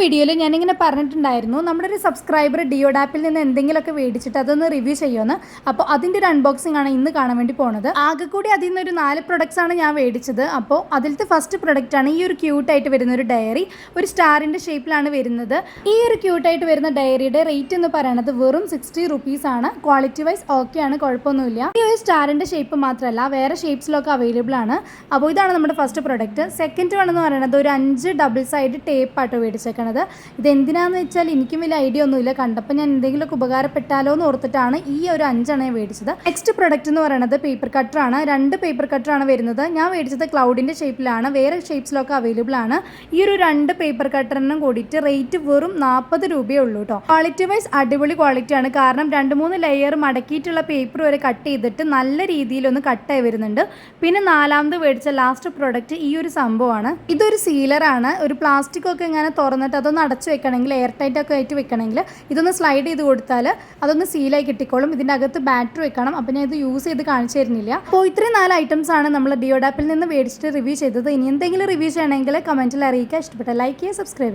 വീഡിയോയിൽ ഞാനിങ്ങനെ പറഞ്ഞിട്ടുണ്ടായിരുന്നു നമ്മുടെ ഒരു സബ്സ്ക്രൈബർ ഡിയോഡാപ്പിൽ നിന്ന് എന്തെങ്കിലുമൊക്കെ മേടിച്ചിട്ട് അതൊന്ന് റിവ്യൂ ചെയ്യുമെന്ന് അപ്പോൾ അതിന്റെ ഒരു അൺബോക്സിംഗ് ആണ് ഇന്ന് കാണാൻ വേണ്ടി പോണത്. ആകെ കൂടി അതിൽ നിന്ന് ഒരു നാല് പ്രൊഡക്ട്സ് ആണ് ഞാൻ മേടിച്ചത്. അപ്പോൾ അതിലത്തെ ഫസ്റ്റ് പ്രൊഡക്റ്റ് ആണ് ഈ ഒരു ക്യൂട്ടായിട്ട് വരുന്ന ഒരു ഡയറി ഒരു സ്റ്റാറിന്റെ ഷേപ്പിലാണ് വരുന്നത്. ഈ ഒരു ക്യൂട്ടായിട്ട് വരുന്ന ഡയറിയുടെ റേറ്റ് എന്ന് പറയുന്നത് വെറും സിക്സ്റ്റി റുപ്പീസ് ആണ്. ക്വാളിറ്റി വൈസ് ഓക്കെ ആണ് കുഴപ്പമൊന്നുമില്ല. ഈ ഒരു സ്റ്റാറിന്റെ ഷേപ്പ് മാത്രമല്ല വേറെ ഷേപ്സിലൊക്കെ അവൈലബിൾ ആണ്. അപ്പോൾ ഇതാണ് നമ്മുടെ ഫസ്റ്റ് പ്രൊഡക്റ്റ് സെക്കൻഡ് വൺ എന്ന് പറയുന്നത് ഒരു അഞ്ച് ഡബിൾ സൈഡ് ടേപ്പ് ആട്ടോ മേടിച്ചേക്കണത് ഇത് എന്തിനാന്ന് വെച്ചാൽ എനിക്കും വലിയ ഐഡിയ ഒന്നുമില്ല. കണ്ടപ്പോൾ ഞാൻ എന്തെങ്കിലുമൊക്കെ ഉപകാരപ്പെട്ടാലോ എന്ന് ഓർത്തിട്ടാണ് ഈ ഒരു അഞ്ചെണ്ണം മേടിച്ചത്. നെക്സ്റ്റ് പ്രൊഡക്റ്റ് എന്ന് പറയുന്നത് പേപ്പർ കട്ടറാണ് രണ്ട് പേപ്പർ കട്ടറാണ് വരുന്നത്. ഞാൻ മേടിച്ചത് ക്ലൗഡിന്റെ ഷേപ്പിലാണ് വേറെ ഷേപ്സിലൊക്കെ അവൈലബിൾ ആണ്. ഈ ഒരു രണ്ട് പേപ്പർ കട്ടറിനും കൂടിയിട്ട് റേറ്റ് വെറും നാൽപ്പത് രൂപയേ ഉള്ളൂ കേട്ടോ ക്വാളിറ്റി വൈസ് അടിപൊളി ക്വാളിറ്റി ആണ്. കാരണം രണ്ട് മൂന്ന് ലെയർ മടക്കിയിട്ടുള്ള പേപ്പർ വരെ കട്ട് ചെയ്തിട്ട് നല്ല രീതിയിലൊന്ന് കട്ടായി വരുന്നുണ്ട്. പിന്നെ നാലാമത് മേടിച്ച ലാസ്റ്റ് പ്രൊഡക്റ്റ് ഈ ഒരു സംഭവമാണ്. ഇതൊരു സീലറാണ് ഒരു പ്ലാസ്റ്റിക് ഒക്കെ ഇങ്ങനെ തുറന്നിട്ട് അതൊന്ന് അടച്ചു വെക്കണമെങ്കിൽ എയർ ടൈറ്റ് ഒക്കെ ആയിട്ട് വെക്കണമെങ്കിൽ ഇതൊന്ന് സ്ലൈഡ് ചെയ്ത് കൊടുത്താൽ അതൊന്ന് സീലായി കിട്ടിക്കോളും. ഇതിന്റെ അകത്ത് ബാറ്ററി വെക്കണം. അപ്പം ഞാൻ ഇത് യൂസ് ചെയ്ത് കാണിച്ചു തരുന്നില്ല. അപ്പോൾ ഇത്രയും നാല് ഐറ്റംസ് ആണ് നമ്മൾ ഡിയോഡാപ്പിൽ നിന്ന് മേടിച്ചിട്ട് റിവ്യൂ ചെയ്തത്. ഇനി എന്തെങ്കിലും റിവ്യൂ ചെയ്യണമെങ്കിൽ കമന്റിൽ അറിയിക്കുക. ഇഷ്ടപ്പെട്ട ലൈക്ക് ചെയ്യുക സബ്സ്ക്രൈബ് ചെയ്യുക.